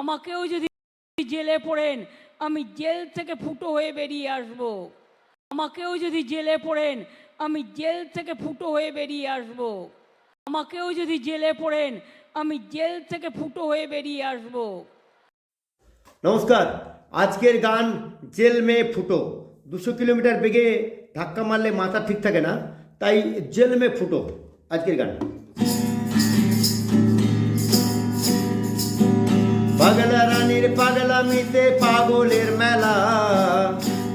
আমাকেও যদি জেলে পড়েন, আমি জেল থেকে ফুটো হয়ে বেরিয়ে আসব। আমাকেও যদি জেলে পড়েন, আমি জেল থেকে ফুটো হয়ে বেরিয়ে আসব। আমাকেও যদি জেলে পড়েন, আমি জেল থেকে ফুটো হয়ে বেরিয়ে আসব। নমস্কার, আজকের গান জেল মে ফুটো। দুশো কিলোমিটার বেগে ধাক্কা মারলে মাথা ঠিক থাকে না, তাই জেল মে ফুটো, আজকের গান। পাগলা রানীর পাগলামিতে পাগলের মেলা।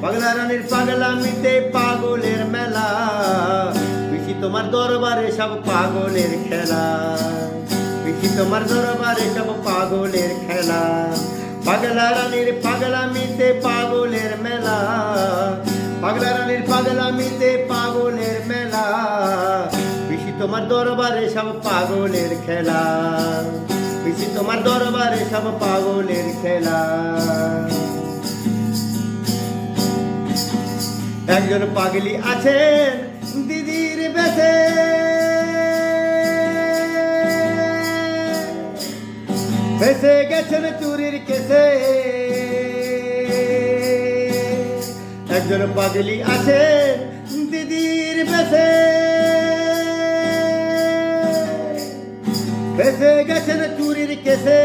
পাগলা রানীর পাগলামিতে পাগলের মেলা। বেশি তোমার দরবারে সব পাগলের খেলা। বেশি তোমার দরবারে সব পাগলের খেলা। পাগলা রানীর পাগলামিতে পাগলের মেলা। পাগলা রানীর পাগলামিতে পাগলের মেলা। বেশি তোমার দরবারে সব পাগলের খেলা। বেশি তোমার দরবারে সব পাগলের খেলা। একজন পাগলি আছেন, দিদির বেশে ফেসে গেছেন চুরির কেসে। একজন পাগলি আছেন, দিদির বেশে ফেসে গেছেন চুরির কেসে।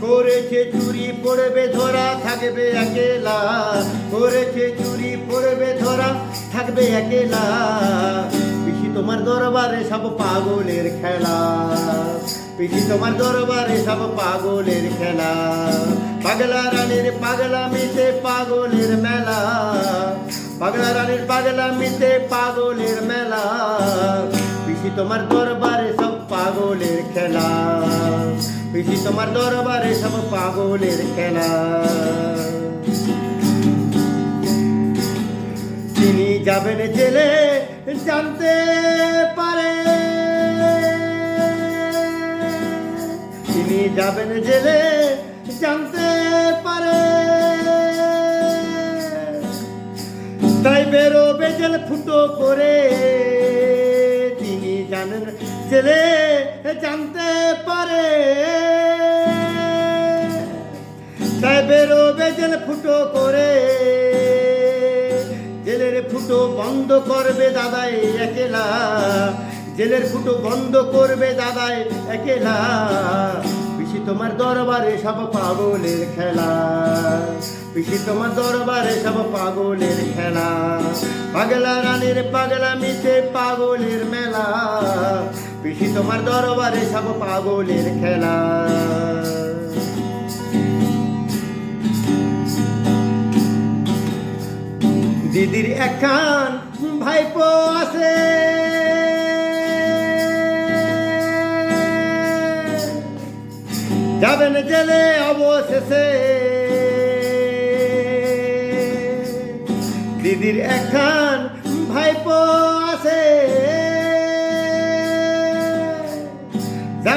করেছে চুরি, পড়বে ধরা, থাকবে একেলা। করেছে চুরি, পড়বে ধরা, থাকবে একেলা। পিসি তোমার দরবারে সব পাগলের খেলা। পিসি তোমার দরবারে সব পাগলের খেলা। পাগলা রানীর পাগলা মিতে পাগলের মেলা। পাগলা রানীর পাগলা মিতে পাগলের মেলা। পিসি তোমার দরবারে সব পাগলের খেলা। পিসি তোমার দরবারে সব পাগলের খেলা। তিনি যাবেন জেলে, জানতে পারে। তিনি যাবেন জেলে, জানতে পারে। তাই বেরোবে জেল ফুটো করে। জেলে জানতে পারে। তাই বেরোবে জেল ফুটো করে। জেলের ফুটো বন্ধ করবে দাদাই একেলা। জেলের ফুটো বন্ধ করবে দাদাই একেলা। পিসি তোমার দরবারে সব পাগলের খেলা। পিসি তোমার দরবারে সব পাগলের খেলা। পাগলা রানীর পাগলা মিশে পাগলের মেলা। পিসি তোমার দরবারে সব পাগলের খেলা। দিদির একান ভাইপো আছে। যাবেন জেলে অবশেষে। দিদির একান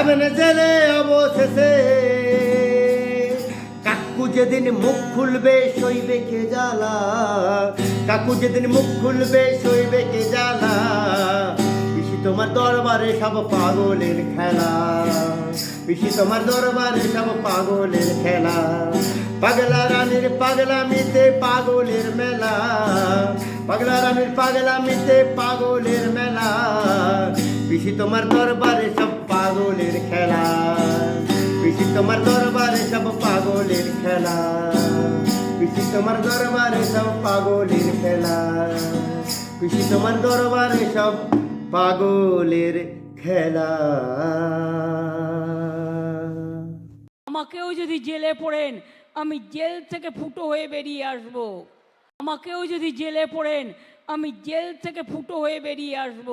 যাবেন জেলে অবশেষে। কাকু যেদিন মুখ খুলবে সইবে কে জ্বালা। কাকু যেদিন মুখ খুলবে সইবে কে জ্বালা। পিসি তোমার দরবারে সব পাগলের খেলা। পিসি তোমার দরবারে সব পাগলের খেলা। পাগলা রানীর পাগলা মিতে পাগলের মেলা। পাগলা রানীর পাগলা মিতে পাগলের মেলা। পিসি তোমার দরবারে সব পাগলের খেলা। পিসি তোমার দরবারে সব পাগলের খেলা। পিসি তোমার দরবারে সব পাগলের খেলা। পিসি তোমার দরবারে সব পাগলের খেলা। আমাকেও যদি জেলে পড়েন, আমি জেল থেকে ফুটো হয়ে বেরিয়ে আসব। আমাকেও যদি জেলে পড়েন, আমি জেল থেকে ফুটো হয়ে বেরিয়ে আসব।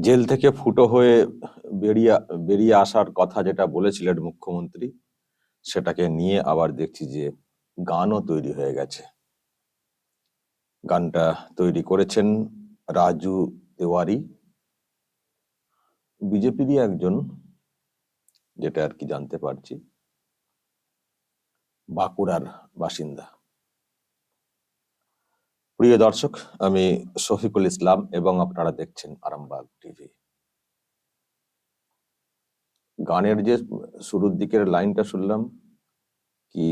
জেল থেকে ফুটো হয়ে বেরিয়ে বেরিয়ে আসার কথা যেটা বলেছিলেন মুখ্যমন্ত্রী, সেটাকে নিয়ে আবার দেখছি যে গানও তৈরি হয়ে গেছে। গানটা তৈরি করেছেন রাজু তেওয়ারি। বিজেপিরই একজন, যেটা আর কি জানতে পারছি। বাঁকুড়ার বাসিন্দা। প্রিয় দর্শক, আমি শফিকুল ইসলাম এবং আপনারা দেখছেন আরামবাগ টিভি। গানের যে শুরুর দিকের লাইনটা শুনলাম, কি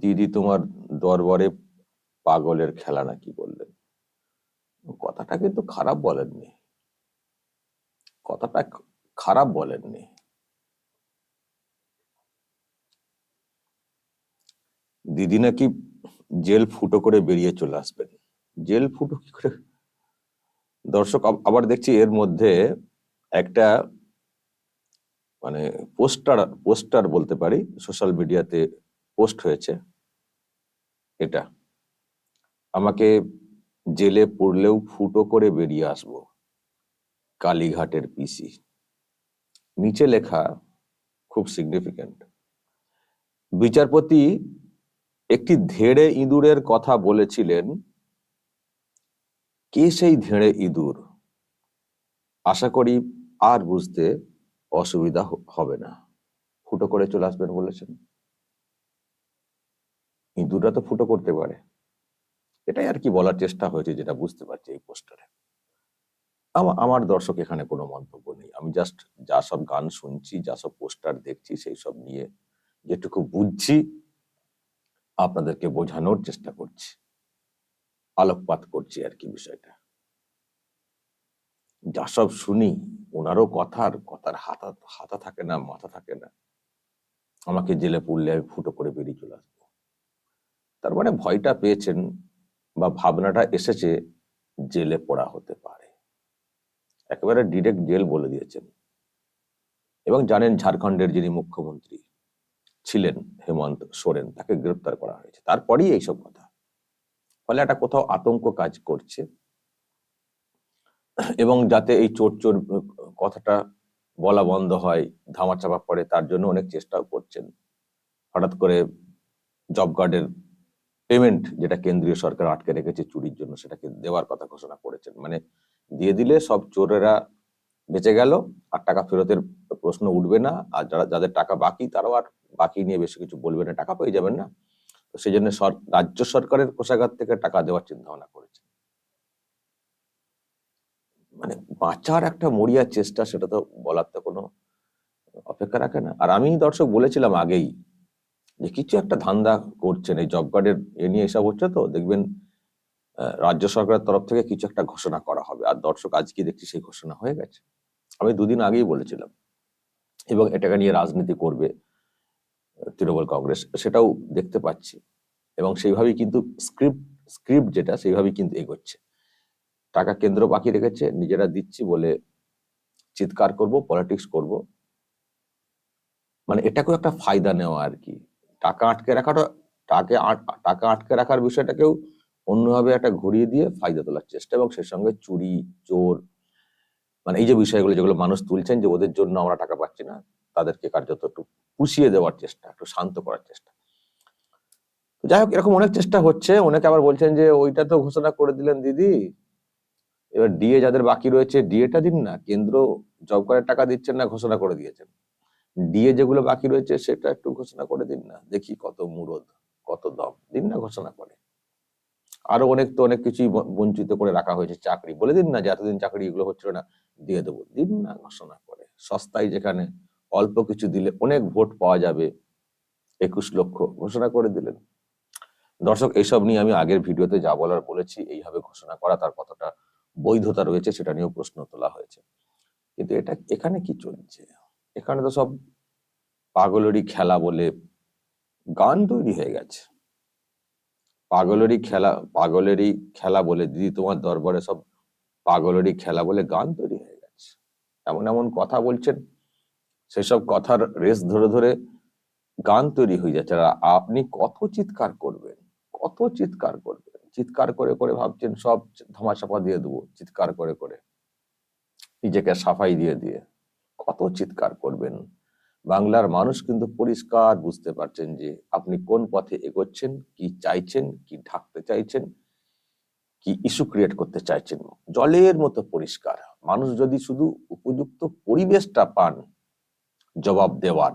দিদি তোমার দরবারে পাগলের খেলা নাকি বললেন? কথাটা কিন্তু খারাপ বলেননি। কথাটা খারাপ বলেননি। দিদি নাকি জেল ফুটো করে বেরিয়ে চলে আসবেন। জেল ফুটো কি করে? দর্শক আবার দেখছি এর মধ্যে একটা মানে পোস্টার পোস্টার বলতে পারি, সোশ্যাল মিডিয়াতে পোস্ট হয়েছে। এটা, আমাকে জেলে পড়লেও ফুটো করে বেরিয়ে আসব। কালীঘাটের পিসি নিচে লেখা খুব সিগনিফিক্যান্ট বিচারপতি একটি ধেড়ে ইঁদুরের কথা বলেছিলেন, কে সেই ধেড়ে ইঁদুর? আশা করি আর বুঝতে অসুবিধা হবে না। ফুটো করে চলে আসবেন বলেছেন? ইঁদুররা তো ফুটো করতে পারে। এটাই আর কি বলার চেষ্টা হয়েছে যেটা বুঝতে পারছি এই পোস্টারে। আমার আমার দর্শক এখানে কোনো মন্তব্য নেই। আমি জাস্ট যা সব গান শুনছি, যা সব পোস্টার দেখছি, সেই সব নিয়ে যেটুকু বুঝছি আপনাদেরকে বোঝানোর চেষ্টা করছি। আলোকপাত করছি আর কি বিষয়টা। যা সব শুনি, ওনারও কথার কথার হাতা হাতা থাকে না, মাথা থাকে না। আমাকে জেলে পুড়লে আমি ফুটো করে বেরিয়ে চলে আসব। তার মানে ভয়টা পেয়েছেন বা ভাবনাটা এসেছে জেলে পড়া হতে পারে। একেবারে ডিরেক্ট জেল বলে দিয়েছেন। এবং জানেন ঝাড়খণ্ডের যিনি মুখ্যমন্ত্রী ছিলেন হেমন্ত সোরেন, তাকে গ্রেপ্তার করা হয়েছে। তারপরেই এইসব কথা। ফলে একটা কোথাও আতঙ্ক কাজ করছে। এবং যাতে এই চোর চোর কথাটা বলা বন্ধ হয় ধামাচাপা পড়ে, তার জন্য অনেক চেষ্টাও করছেন। হঠাৎ করে জব কার্ডের পেমেন্ট যেটা কেন্দ্রীয় সরকার আটকে রেখেছে চুরির জন্য, সেটাকে দেওয়ার কথা ঘোষণা করেছেন। মানে দিয়ে দিলে সব চোরেরা বেঁচে গেল, আর টাকা ফেরতের প্রশ্ন উঠবে না। আর যারা, যাদের টাকা বাকি, তারাও আর বাকি নিয়ে বেশি কিছু বলবে না, টাকা পেয়ে যাবেন না। তো সেই জন্য রাজ্য সরকারের কোষাগার থেকে টাকা দেওয়ার চিন্তা ভাবনা করেছে। মানে বাঁচার একটা মরিয়ার চেষ্টা সেটা তো বলার তো কোনো অপেক্ষা রাখে না। আর আমি দর্শক বলেছিলাম আগেই যে কিছু একটা ধান্দা করছেন এই জব কার্ডের এ নিয়ে এসব হচ্ছে তো, দেখবেন রাজ্য সরকারের তরফ থেকে কিছু একটা ঘোষণা করা হবে। আর দর্শক আজকে দেখছি সেই ঘোষণা হয়ে গেছে। আমি দুদিন আগেই বলেছিলাম। এবং এটাকে নিয়ে রাজনীতি করবে। তৃণমূল কংগ্রেস, সেটাও দেখতে পাচ্ছি। এবং সেইভাবেই কিন্তু স্ক্রিপ্ট স্ক্রিপ্ট যেটা, সেইভাবেই কিন্তু এগোচ্ছে। টাকা কেন্দ্র বাকি রেখেছে, নিজেরা দিচ্ছি বলে চিৎকার করব পলিটিক্স করব। মানে এটাকেও একটা ফায়দা নেওয়া আর কি। টাকা আটকে রাখাটা, টাকে টাকা আটকে রাখার বিষয়টাকেও অন্যভাবে একটা ঘুরিয়ে দিয়ে ফায়দা তোলার চেষ্টা। এবং সেই সঙ্গে চুরি, চোর মানে এই যে বিষয়গুলো যেগুলো মানুষ তুলছেন যে ওদের জন্য আমরা টাকা পাচ্ছি না তাদেরকে কার্যত একটু পুষিয়ে দেওয়ার চেষ্টা, একটু শান্ত করার চেষ্টা। যাই হোক, এরকম অনেক চেষ্টা হচ্ছে। অনেকে আবার বলছেন যে, ওইটা তো ঘোষণা করে দিলেন দিদি। এবার ডিএ যাদের বাকি রয়েছে ডিএটা দিন না, কেন্দ্র জব কার্ডের টাকা দিচ্ছেন না, ঘোষণা করে দিয়েছেন। ডিএ যেগুলো বাকি রয়েছে, সেটা একটু ঘোষণা করে দিন না। দেখি কত মুরদ, কত দম। দিন না, ঘোষণা করে। আরও অনেক তো অনেক কিছুই বঞ্চিত করে রাখা হয়েছে চাকরি। বলে দিন না যে, এতদিন চাকরি এগুলো হচ্ছিল না। দিয়ে দেবো। দিন না, ঘোষণা করে। সস্তায় যেখানে অল্প কিছু দিলে অনেক ভোট পাওয়া যাবে একুশ লক্ষ ঘোষণা করে দিলেন। দর্শক, এইসব নিয়ে আমি আগের ভিডিওতে যা বলার বলেছি, এইভাবে ঘোষণা করা, তার কতটা বৈধতা রয়েছে সেটা নিয়েও প্রশ্ন তোলা হয়েছে। কিন্তু এটা এখানে কি চলছে? এখানে তো সব পাগলেরই খেলা বলে গান তৈরি হয়ে গেছে। পাগলেরই খেলা পাগলেরই খেলা বলে, দিদি তোমার দরবারে সব পাগলেরই খেলা বলে গান তৈরি হয়ে গেছে। এমন এমন কথা বলছেন সেসব কথার রেস ধরে ধরে গান তৈরি হয়ে যাচ্ছে। আর আপনি কত চিৎকার করবেন, কত চিৎকার করবেন। চিৎকার করে করে ভাবছেন সব ধামাচাপা দিয়ে দেবো, চিৎকার করে করে। নিজেকে সাফাই দিয়ে দিয়ে কত চিৎকার করবেন। বাংলার মানুষ কিন্তু পরিষ্কার বুঝতে পারছেন যে আপনি কোন পথে এগোচ্ছেন, কি চাইছেন, কি ঢাকতে চাইছেন, কি ইস্যু ক্রিয়েট করতে চাইছেন। জলের মতো পরিষ্কার। মানুষ যদি শুধু উপযুক্ত পরিবেশটা পান জবাব দেওয়ার।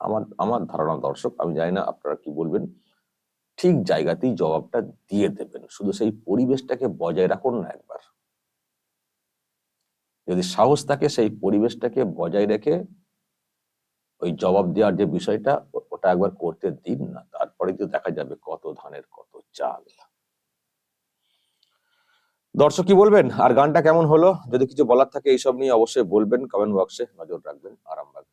আমার আমার ধারণা দর্শক, আমি জানি না আপনারা কি বলবেন। ঠিক জায়গাতেই জবাবটা দিয়ে দেবেন। শুধু সেই পরিবেশটাকে বজায় রাখুন না একবার। যদি সাহস থাকে সেই পরিবেশটাকে বজায় রেখে ওই জবাব দেওয়ার যে বিষয়টা, ওটা একবার করতে দিন না। তারপরে তো দেখা যাবে কত ধানের কত চাল। দর্শক কি বলবেন? আর গানটা কেমন হলো? যদি কিছু বলার থাকে এইসব নিয়ে অবশ্যই বলবেন। কমেন্ট বক্সে নজর রাখবেন। আরামবাগ।